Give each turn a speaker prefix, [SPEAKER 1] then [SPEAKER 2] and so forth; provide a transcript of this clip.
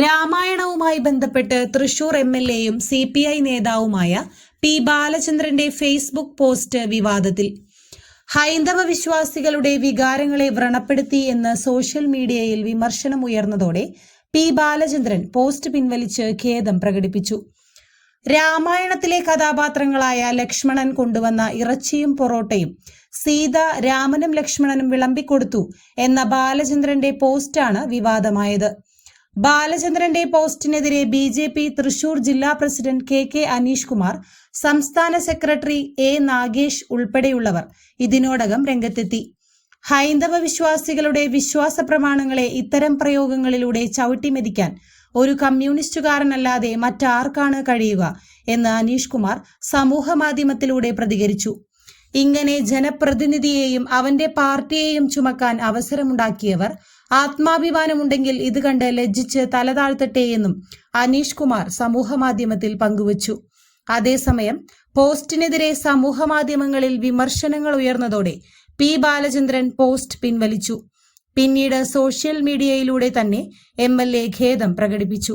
[SPEAKER 1] രാമായണവുമായി ബന്ധപ്പെട്ട് Thrissur M L എയും C P I നേതാവുമായ പി ബാലചന്ദ്രന്റെ ഫേസ്ബുക്ക് പോസ്റ്റ് വിവാദത്തിൽ. ഹൈന്ദവ വിശ്വാസികളുടെ വികാരങ്ങളെ വ്രണപ്പെടുത്തി എന്ന് സോഷ്യൽ മീഡിയയിൽ വിമർശനം ഉയർന്നതോടെ പി ബാലചന്ദ്രൻ പോസ്റ്റ് പിൻവലിച്ച് ഖേദം പ്രകടിപ്പിച്ചു. രാമായണത്തിലെ കഥാപാത്രങ്ങളായ ലക്ഷ്മണൻ കൊണ്ടുവന്ന ഇറച്ചിയും പൊറോട്ടയും സീത രാമനും ലക്ഷ്മണനും വിളമ്പിക്കൊടുത്തു എന്ന ബാലചന്ദ്രന്റെ പോസ്റ്റാണ് വിവാദമായത്. ബാലചന്ദ്രന്റെ പോസ്റ്റിനെതിരെ ബി ജെ പി തൃശൂർ ജില്ലാ president K K Aneesh Kumar സംസ്ഥാന സെക്രട്ടറി എ നാഗേഷ് ഉൾപ്പെടെയുള്ളവർ ഇതിനോടകം രംഗത്തെത്തി. ഹൈന്ദവ വിശ്വാസികളുടെ വിശ്വാസ പ്രമാണങ്ങളെ ഇത്തരം പ്രയോഗങ്ങളിലൂടെ ചവിട്ടിമെതിക്കാൻ ഒരു കമ്മ്യൂണിസ്റ്റുകാരനല്ലാതെ മറ്റാർക്കാണ് കഴിയുക എന്ന് അനീഷ് കുമാർ സമൂഹ മാധ്യമത്തിലൂടെ പ്രതികരിച്ചു. ഇങ്ങനെ ജനപ്രതിനിധിയെയും അവന്റെ പാർട്ടിയെയും ചുമക്കാൻ അവസരമുണ്ടാക്കിയവർ ആത്മാഭിമാനമുണ്ടെങ്കിൽ ഇത് കണ്ട് ലജ്ജിച്ച് തലതാഴ്ത്തട്ടെയെന്നും അനീഷ് കുമാർ സമൂഹമാധ്യമത്തിൽ പങ്കുവച്ചു. അതേസമയം പോസ്റ്റിനെതിരെ സമൂഹമാധ്യമങ്ങളിൽ വിമർശനങ്ങൾ ഉയർന്നതോടെ പി. ബാലചന്ദ്രൻ പോസ്റ്റ് പിൻവലിച്ചു. പിന്നീട് സോഷ്യൽ മീഡിയയിലൂടെ തന്നെ എം. എൽ. എ ഖേദം പ്രകടിപ്പിച്ചു.